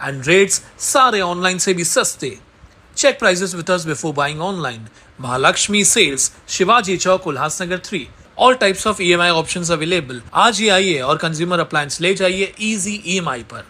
and rates सारे online से भी सस्ते। Check prices with us before buying online Mahalakshmi sales Shivaji Chowk Ulhasnagar three all types of E M I option available आज ही आइए और कंज्यूमर अप्लायंस ले जाइए इजी ई एम आई पर।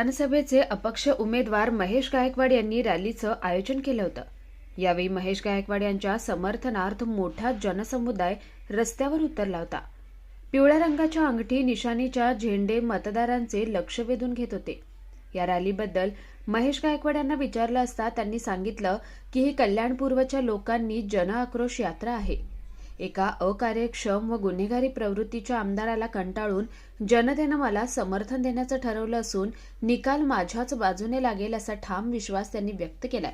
विधानसभेचे अपक्ष उमेदवार महेश गायकवाड यांनी रॅलीचं आयोजन केलं होतं. यावेळी महेश गायकवाड यांच्या समर्थनार्थ मोठा जनसमुदाय रस्त्यावर उतरला होता. पिवळ्या रंगाच्या अंगठी निशाणीच्या झेंडे मतदारांचे लक्ष वेधून घेत होते. या रॅलीबद्दल महेश गायकवाड यांना विचारलं असता त्यांनी सांगितलं की ही कल्याणपूर्वच्या लोकांनी जनआक्रोश यात्रा आहे. एका अकार्यक्षम व गुन्हेगारी प्रवृत्तीच्या आमदाराला कंटाळून जनतेनं मला समर्थन देण्याचं ठरवलं असून निकाल माझ्याच बाजूने लागेल असा ठाम विश्वास त्यांनी व्यक्त केलाय.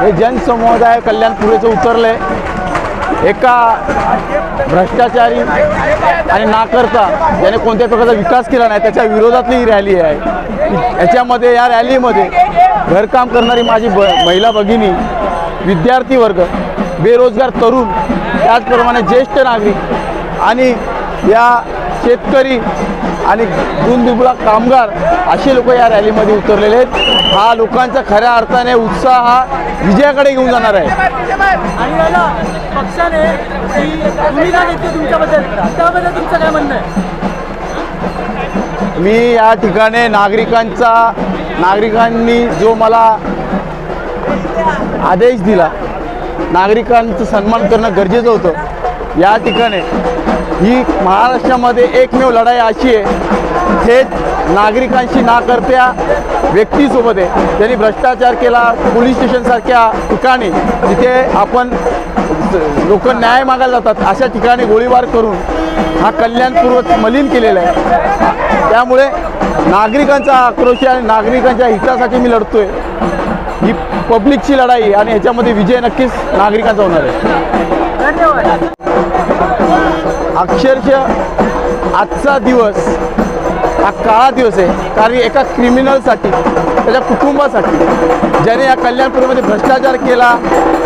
हे जनसमुदाय कल्याण पुरेचं उतरलंय. एका भ्रष्टाचारी आणि नाकर्ता ज्याने कोणत्या प्रकारचा विकास केला नाही त्याच्या विरोधातली ही रॅली आहे. याच्यामध्ये या रॅलीमध्ये घरकाम करणारी माझी ब महिला भगिनी विद्यार्थी वर्ग बेरोजगार तरुण त्याचप्रमाणे ज्येष्ठ नागरिक आणि या शेतकरी आणि दुबळा कामगार असे लोक या रॅलीमध्ये उतरलेले आहेत. हा लोकांचा खऱ्या अर्थाने उत्साह हा विजयाकडे घेऊन जाणार आहे? मी या ठिकाणी नागरिकांचा नागरिकांनी जो मला आदेश दिला नागरिकांचं सन्मान करणं गरजेचं होतं. या ठिकाणी ही महाराष्ट्रामध्ये एकमेव लढाई अशी आहे. थेट नागरिकांशी ना करत्या व्यक्तीसोबत आहे. त्यांनी भ्रष्टाचार केला पोलीस स्टेशनसारख्या ठिकाणी जिथे आपण लोक न्याय मागायला जातात अशा ठिकाणी गोळीबार करून हा कल्याणपूर्वक मलिन केलेला आहे. त्यामुळे नागरिकांचा आक्रोश आणि नागरिकांच्या हितासाठी मी लढतोय. ही पब्लिकची लढाई आणि ह्याच्यामध्ये विजय नक्कीच नागरिकांचा होणार आहे. धन्यवाद. अक्षरशः आजचा दिवस हा काळा दिवस आहे कारण एका क्रिमिनलसाठी त्याच्या कुटुंबासाठी ज्याने या कल्याणपूरमध्ये भ्रष्टाचार केला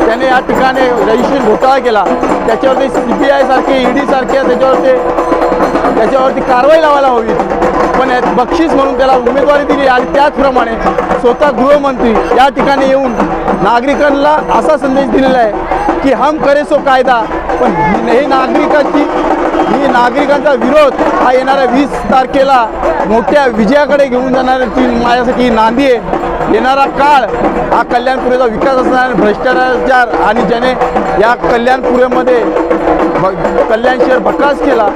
त्याने या ठिकाणी रजिस्ट्रेशन घोटाळा केला त्याच्यावरती सी बी आय सारखे ई डी सारखे त्याच्यावरती त्याच्यावरती कारवाई लावायला हवी. पण यात बक्षीस म्हणून त्याला उमेदवारी दिली आणि त्याचप्रमाणे स्वतः गृहमंत्री या ठिकाणी येऊन नागरिकांना असा संदेश दिलेला आहे की हम करे सो कायदा. पण ही नागरिकाची ही नागरिकांचा विरोध हा येणाऱ्या वीस तारखेला मोठ्या विजयाकडे घेऊन जाणाऱ्याची माझ्यासाठी नांदी आहे. येणारा काळ हा कल्याणपुरेचा विकास असणार भ्रष्टाचार आणि ज्याने या कल्याणपुरेमध्ये कल्याण शहर भकास केला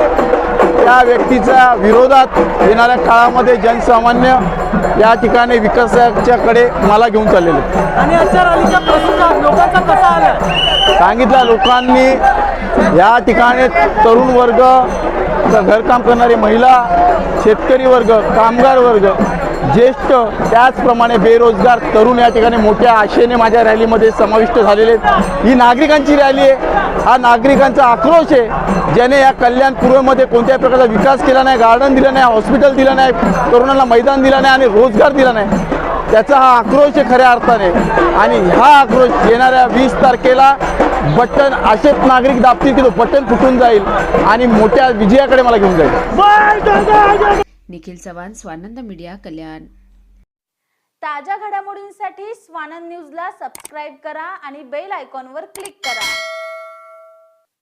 त्या व्यक्तीच्या विरोधात येणाऱ्या काळामध्ये जनसामान्य या ठिकाणी विकासाच्याकडे मला घेऊन चाललेले. आणि लोकांचा कसा आला सांगितल्या लोकांनी या ठिकाणी तरुण वर्ग घरकाम करणारी महिला शेतकरी वर्ग कामगार वर्ग ज्येष्ठ त्याचप्रमाणे बेरोजगार तरुण या ठिकाणी मोठ्या आशेने माझ्या रॅलीमध्ये समाविष्ट झालेले आहेत. ही नागरिकांची रॅली आहे. हा नागरिकांचा आक्रोश आहे. ज्याने या कल्याण पूर्वमध्ये कोणत्याही प्रकारचा विकास केला नाही गार्डन दिलं नाही हॉस्पिटल दिलं नाही तरुणांना मैदान दिलं नाही आणि रोजगार दिला नाही. त्याचा हा आक्रोश आहे खऱ्या अर्थाने. आणि हा आक्रोश येणाऱ्या वीस तारखेला बटन असेच नागरिक दाबतील की तो बटन फुटून जाईल आणि मोठ्या विजयाकडे मला घेऊन जाईल. निखिल चव्हाण स्वानंद मीडिया कल्याण. ताज्या घडामोडींसाठी स्वानंद न्यूजला सबस्क्राईब करा आणि बेल आयकॉनवर क्लिक करा.